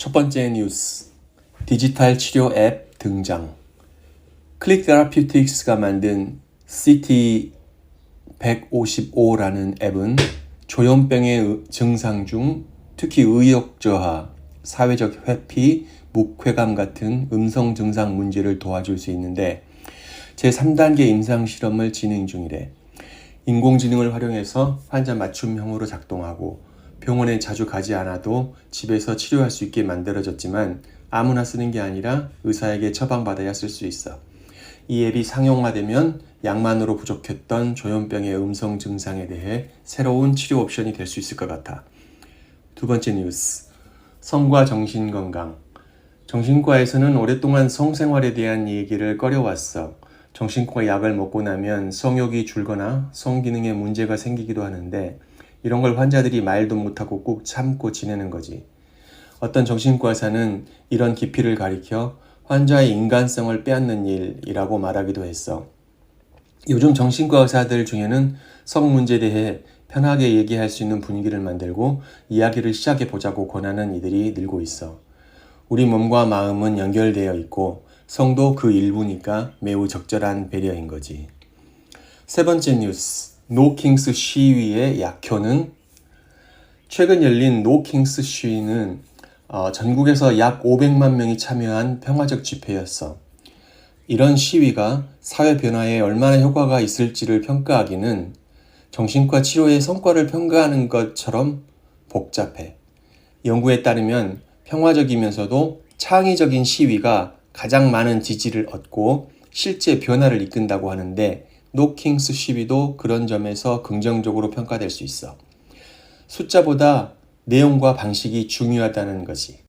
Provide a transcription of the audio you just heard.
첫 번째 뉴스. 디지털 치료 앱 등장. 클릭 테라피틱스가 만든 CT 155라는 앱은 조현병의 의- 증상 중 특히 의욕 저하, 사회적 회피, 묵회감 같은 음성 증상 문제를 도와줄 수 있는데 제3단계 임상 실험을 진행 중이래. 인공지능을 활용해서 환자 맞춤형으로 작동하고 병원에 자주 가지 않아도 집에서 치료할 수 있게 만들어졌지만 아무나 쓰는 게 아니라 의사에게 처방받아야 쓸 수 있어. 이 앱이 상용화되면 약만으로 부족했던 조현병의 음성 증상에 대해 새로운 치료 옵션이 될 수 있을 것 같아. 두 번째 뉴스. 성과 정신건강. 정신과에서는 오랫동안 성생활에 대한 얘기를 꺼려왔어. 정신과 약을 먹고 나면 성욕이 줄거나 성기능에 문제가 생기기도 하는데 이런 걸 환자들이 말도 못하고 꾹 참고 지내는 거지. 어떤 정신과 의사는 이런 기피를 가리켜 환자의 인간성을 빼앗는 일이라고 말하기도 했어. 요즘 정신과 의사들 중에는 성 문제에 대해 편하게 얘기할 수 있는 분위기를 만들고 이야기를 시작해 보자고 권하는 이들이 늘고 있어. 우리 몸과 마음은 연결되어 있고 성도 그 일부니까 매우 적절한 배려인 거지. 세 번째 뉴스. 노킹스 시위의 약효는 최근 열린 노킹스 시위는 어, 전국에서 약 500만 명이 참여한 평화적 집회였어. 이런 시위가 사회 변화에 얼마나 효과가 있을지를 평가하기는 정신과 치료의 성과를 평가하는 것처럼 복잡해. 연구에 따르면 평화적이면서도 창의적인 시위가 가장 많은 지지를 얻고 실제 변화를 이끈다고 하는데 노킹스 시위도 그런 점에서 긍정적으로 평가될 수 있어. 숫자보다 내용과 방식이 중요하다는 거지.